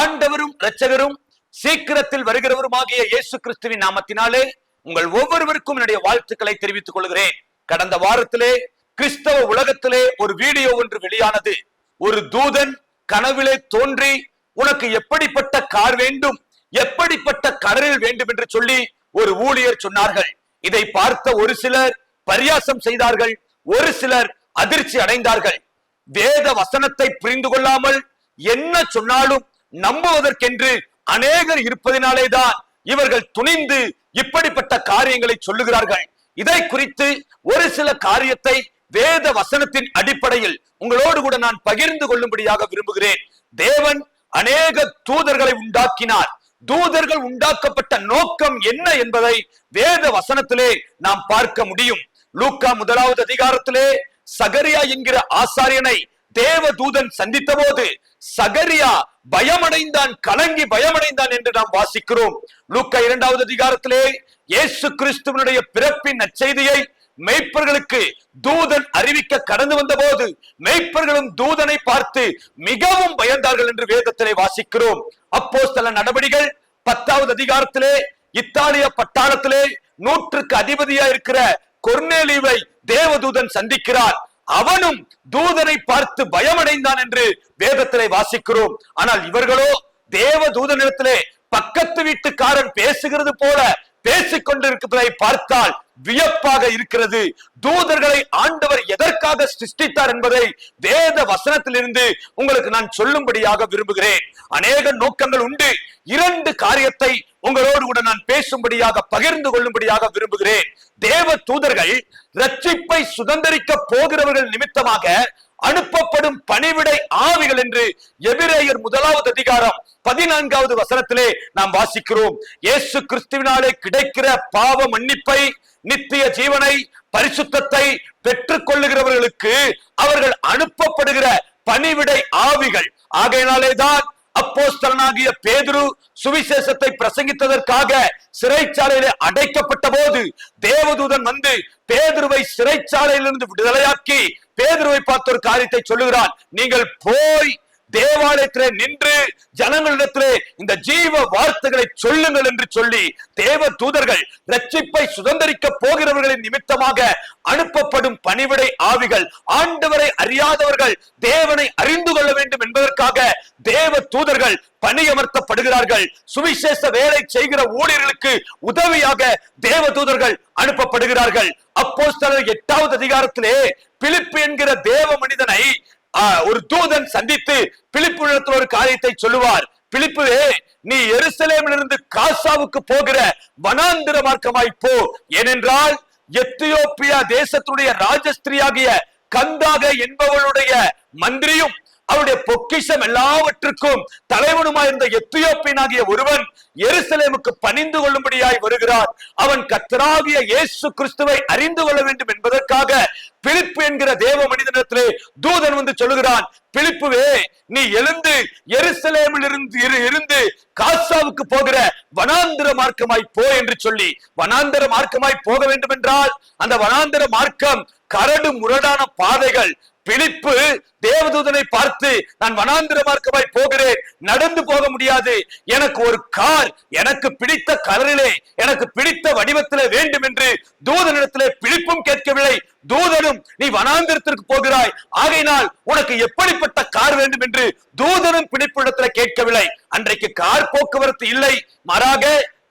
ஆண்டவரும் இரட்சகரும் சீக்கிரத்தில் வருகிறவருமாகிய இயேசு கிறிஸ்துவின் நாமத்தினாலே உங்கள் ஒவ்வொருவருக்கும் என்னுடைய வாழ்த்துக்களை தெரிவித்துக் கொள்கிறேன். கடந்த வாரத்திலே கிறிஸ்தவ உலகத்திலே ஒரு வீடியோ ஒன்று வெளியானது. ஒரு தூதன் கனவிலே தோன்றி உனக்கு எப்படிப்பட்ட கார் வேண்டும்? எப்படிப்பட்ட கடலில் வேண்டும்? என்று சொல்லி ஒரு ஊழியர் சொன்னார்கள். இதை பார்த்த ஒரு சிலர் பரியாசம் செய்தார்கள். ஒரு சிலர் அதிர்ச்சி அடைந்தார்கள். வேத வசனத்தை புரிந்து கொள்ளாமல் என்ன சொன்னாலும் நம்புவதற்கென்று அநேகர் இருப்பதினாலேதான் இவர்கள் துணிந்து இப்படிப்பட்ட காரியங்களை சொல்லுகிறார்கள். இதை குறித்து ஒரு சில காரியத்தை வேத வசனத்தின் அடிப்படையில் உங்களோடு கூட நான் பகிர்ந்து கொள்ளும்படியாக விரும்புகிறேன். தேவன் அநேக தூதர்களை உண்டாக்கினார். தூதர்கள் உண்டாக்கப்பட்ட நோக்கம் என்ன என்பதை வேத வசனத்திலே நாம் பார்க்க முடியும். லூக்கா முதலாவது அதிகாரத்திலே சகரியா என்கிற ஆசாரியனை தேவ தூதன் சந்தித்த போது சகரியா பயமடைந்தான் கலங்கி பயமடைந்தான் என்று நாம் வாசிக்கிறோம். லூக்கா இரண்டாவது அதிகாரத்திலே இயேசு கிறிஸ்துவனுடைய பிறப்பின் நற்செய்தியை மெய்ப்பர்களுக்கு தூதன் அறிவிக்க கடந்து வந்த போது மெய்ப்பர்களும் தூதனை பார்த்து மிகவும் பயந்தார்கள் என்று வேதத்திலே வாசிக்கிறோம். அப்போ சில நடவடிகள் பத்தாவது அதிகாரத்திலே இத்தாலிய பட்டாளத்திலே நூற்றுக்கு அதிபதியா இருக்கிற கொர்னேலிவை தேவதூதன் சந்திக்கிறார். அவனும் தூதனை பார்த்து பயமடைந்தான் என்று வேதத்திலே வாசிக்கிறோம். ஆனால் இவர்களோ தேவ தூதனிடத்திலே பக்கத்து வீட்டுக்காரன் பேசுகிறது போல பேசிக் கொண்டிருக்கிறதை பார்த்தால் வியப்பாக இருக்கிறது. தூதர்களை ஆண்டவர் எதற்காக சிருஷ்டித்தார் என்பதை வேத வசனத்திலிருந்து உங்களுக்கு நான் சொல்லும்படியாக விரும்புகிறேன். அநேக நோக்கங்கள் உண்டு. இரண்டு காரியத்தை உங்களோடு கூட நான் பேசும்படியாக பகிர்ந்து கொள்ளும்படியாக விரும்புகிறேன். தேவ தூதர்கள் ரட்சிப்பை சுதந்திரிக்க போகிறவர்கள் நிமித்தமாக அனுப்பப்படும் பணிவிடை ஆவிகள் என்று எபிரேயர் முதலாவது அதிகாரம் பதினான்காவது வசனத்திலே நாம் வாசிக்கிறோம். இயேசு கிறிஸ்துவினாலே கிடைக்கிற பாவ மன்னிப்பை நித்திய ஜீவனை பரிசுத்தத்தை பெற்றுக் கொள்ளுகிறவர்களுக்கு அவர்கள் அனுப்பப்படுகிற பணிவிடை ஆவிகள். ஆகையினாலேதான் அப்போஸ்தலனாகிய பேதுரு சுவிசேஷத்தை பிரசங்கித்ததற்காக சிறைச்சாலையிலே அடைக்கப்பட்ட போது தேவதூதன் வந்து பேதுருவை சிறைச்சாலையிலிருந்து விடுதலையாக்கி பேதுருவை பார்த்த ஒரு காரியத்தை சொல்லுகிறான் நீங்கள் போய் தேவாலயத்திலே நின்று ஜனங்களிடத்திலே இந்த ஜீவ வார்த்தைகளை சொல்லுங்கள் என்று சொல்லி தேவ தூதர்கள் ரட்சிப்பை சுதந்திரிக்க போகிறவர்களின் நிமித்தமாக அனுப்பப்படும் பணிவிடை ஆவிகள் ஆண்டவரை அறியாதவர்கள் தேவனை அறிந்து கொள்ள வேண்டும் என்பதற்காக தேவ தூதர்கள் பணியமர்த்தப்படுகிறார்கள். சுவிசேஷ வேலை செய்கிற ஊழியர்களுக்கு உதவியாக தேவ தூதர்கள் அனுப்பப்படுகிறார்கள். அப்போ எட்டாவது அதிகாரத்திலே பிலிப்பு என்கிற தேவ மனிதனை ஒரு தூதன் சந்தித்து பிலிப்பு ஒரு காரியத்தை சொல்லுவார். பிலிப்புவே நீ எருசலேமிலிருந்து காசாவுக்கு போகிற வனாந்திர மார்க்கமாய் போ. ஏனென்றால் எத்தியோப்பியா தேசத்துடைய ராஜஸ்திரியாகிய கந்தாக என்பவளுடைய மந்திரியும் அவருடைய பொக்கிஷம் எல்லாவற்றுக்கும் தலைவனுமாயிருந்த எத்தியோப்பியனாகிய ஒருவன் எருசலேமுக்கு பணிந்து கொள்ளும்படியாய் வருகிறார். அவன் கத்தராகிய இயேசு கிறிஸ்துவை அறிந்து கொள்ள வேண்டும் என்பதற்காக பிலிப்பு என்கிற தேவ மனிதனிடத்திலே தூதன் வந்து சொல்லுகிறான் பிலிப்புவே நீ எழுந்து எருசலேமில் இருந்து இரு- இருந்து காசாவுக்கு போகிற வனாந்திர மார்க்கமாய் போ என்று சொல்லி வனாந்திர மார்க்கமாய் போக வேண்டும் என்றால் அந்த வனாந்திர மார்க்கம் கரடு முரடான பாதைகள் பிலிப்பு தேவதூதனை பார்த்து நான் வனாந்திர மார்க்கமாய் போகிறேன் நடந்து போக முடியாது. எனக்கு ஒரு கார் எனக்கு பிடித்த கலரிலே எனக்கு பிடித்த வடிவத்திலே வேண்டும் என்று தூதனிடத்திலே பிலிப்பும் கேட்கவில்லை. தூதனும் நீ வனாந்திரத்திற்கு போகிறாய். ஆகையினால் உனக்கு எப்படிப்பட்ட கார் வேண்டும் என்று தூதனும் பிடிப்பிடத்தில் கேட்கவில்லை. அன்றைக்கு கார் போக்குவரத்து இல்லை. மாறாக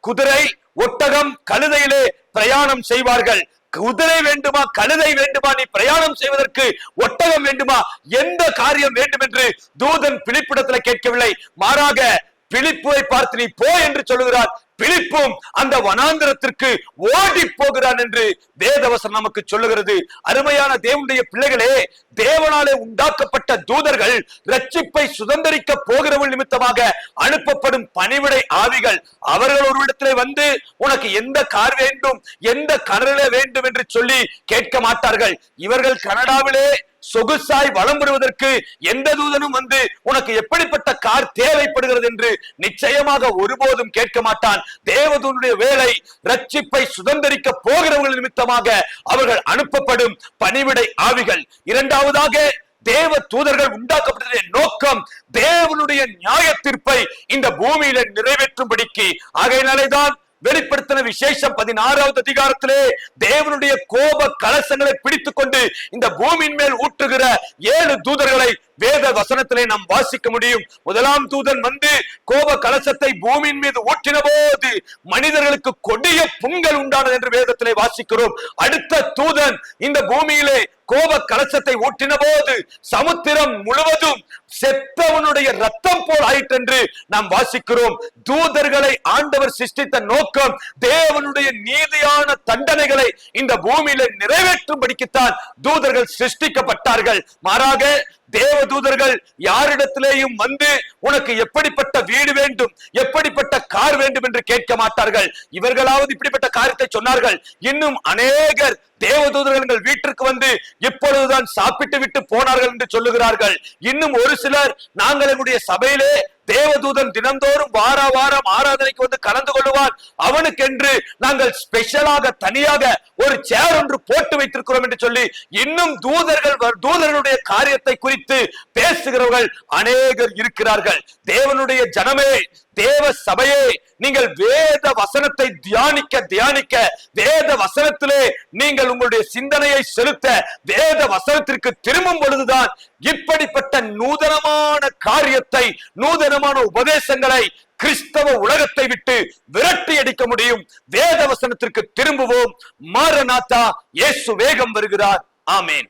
குதிரை ஒட்டகம் கழுதையிலே பிரயாணம் செய்வார்கள். குதிரை வேண்டுமா கழுதை வேண்டுமா நீ பிரயாணம் செய்வதற்கு ஒட்டகம் வேண்டுமா எந்த காரியம் வேண்டும் என்று தூதன் பிலிப்பிடத்துல கேட்கவில்லை. மாறாக பிலிப்புவை பார்த்து நீ போ என்று சொல்லுகிறார். பிலிப்பும் அந்த வனாந்திரத்திற்கு ஓடி போகிறான் என்று வேதவசனம் நமக்கு சொல்லுகிறது. அருமையான தேவனுடைய பிள்ளைகளே தேவனாலே உண்டாக்கப்பட்ட தூதர்கள் ரட்சிப்பை சுதந்திரிக்க போகிறவள் நிமித்தமாக அனுப்பப்படும் பணிவிடை ஆவிகள் அவர்கள் ஒரு இடத்திலே வந்து உனக்கு எந்த கார் வேண்டும்? எந்த கனரிலே வேண்டும்? என்று சொல்லி கேட்க மாட்டார்கள். இவர்கள் கனடாவிலே சொகுசாய் வளம் பெறுவதற்கு எந்த தூதனும் வந்து உனக்கு எப்படிப்பட்ட கார் தேவைப்படுகிறது என்று நிச்சயமாக ஒருபோதும் கேட்க மாட்டான். தேவதூனுடைய வேலை ரட்சிப்பை சுதந்திரிக்க போகிறவர்கள் நிமித்தமாக அவர்கள் அனுப்பப்படும் பணிவிடை ஆவிகள். இரண்டாவதாக தேவ தூதர்கள் உண்டாக்கப்பட்டதே நோக்கம். தேவனுடைய நியாய தீர்ப்பை இந்த பூமியில நிறைவேற்றும்படிக்கு. ஆகையினாலேதான் வெளிப்படுத்தின விசேஷம் பதினாறாவது அதிகாரத்திலே தேவனுடைய கோப கலசங்களை பிடித்துக் கொண்டு இந்த பூமியின் மேல் ஊற்றுகிற ஏழு தூதர்களை வேத வசனத்திலே நாம் வாசிக்க முடியும். முதலாம் தூதன் வந்து கோப கலசத்தை பூமியின் மீது ஊற்றின போது மனிதர்களுக்கு கொடிய புண்கள் உண்டானது என்று வேதத்திலே வாசிக்கிறோம். அடுத்த தூதன் இந்த பூமியிலே கோப கலசத்தை ஊற்றின போது சமுத்திரம் முழுவதும் செத்தவனுடைய ரத்தம் போல் ஆயிற்று என்று நாம் வாசிக்கிறோம். தூதர்களை ஆண்டவர் சிருஷ்டித்த நோக்கம் தேவனுடைய நீதியான தண்டனைகளை இந்த பூமியில நிறைவேற்றும்படிக்குத்தான் தூதர்கள் சிருஷ்டிக்கப்பட்டார்கள். மாறாக தேவ தூதர்கள் யாரிடத்திலேயும் வந்து உனக்கு எப்படிப்பட்ட வீடு வேண்டும் எப்படிப்பட்ட கார் வேண்டும் என்று கேட்க மாட்டார்கள். இவர்களாவது இப்படிப்பட்ட காரியத்தை சொன்னார்கள். இன்னும் அநேகர் தேவதூதர்கள் எங்கள் வீட்டிற்கு வந்து இப்பொழுதுதான் சாப்பிட்டு விட்டு போனார்கள் என்று சொல்லுகிறார்கள். இன்னும் ஒரு சிலர் நாங்கள் எங்களுடைய சபையிலே தேவதூதன் தினந்தோறும் வார வாரம் ஆராதனைக்கு வந்து கலந்து கொள்வான் அவனுக்கென்று நாங்கள் ஸ்பெஷலாக தனியாக ஒரு சேர் ஒன்று போட்டு வைத்திருக்கிறோம் என்று சொல்லி இன்னும் தூதர்கள் தூதர்களுடைய காரியத்தை குறித்து பேசுகிறவர்கள் அநேகர் இருக்கிறார்கள். தேவனுடைய ஜனமே தேவ சபையே நீங்கள் வேத வசனத்தை தியானிக்க தியானிக்க வேத வசனத்திலே நீங்கள் உங்களுடைய சிந்தனையை செலுத்த வேத வசனத்திற்கு திரும்பும் பொழுதுதான் இப்படிப்பட்ட நூதனமான காரியத்தை நூதனமான உபதேசங்களை கிறிஸ்தவ உலகத்தை விட்டு விரட்டி அடிக்க முடியும். வேத வசனத்திற்கு திரும்புவோம். மாரநாத்தா இயேசு வேகம் வருகிறார். ஆமேன்.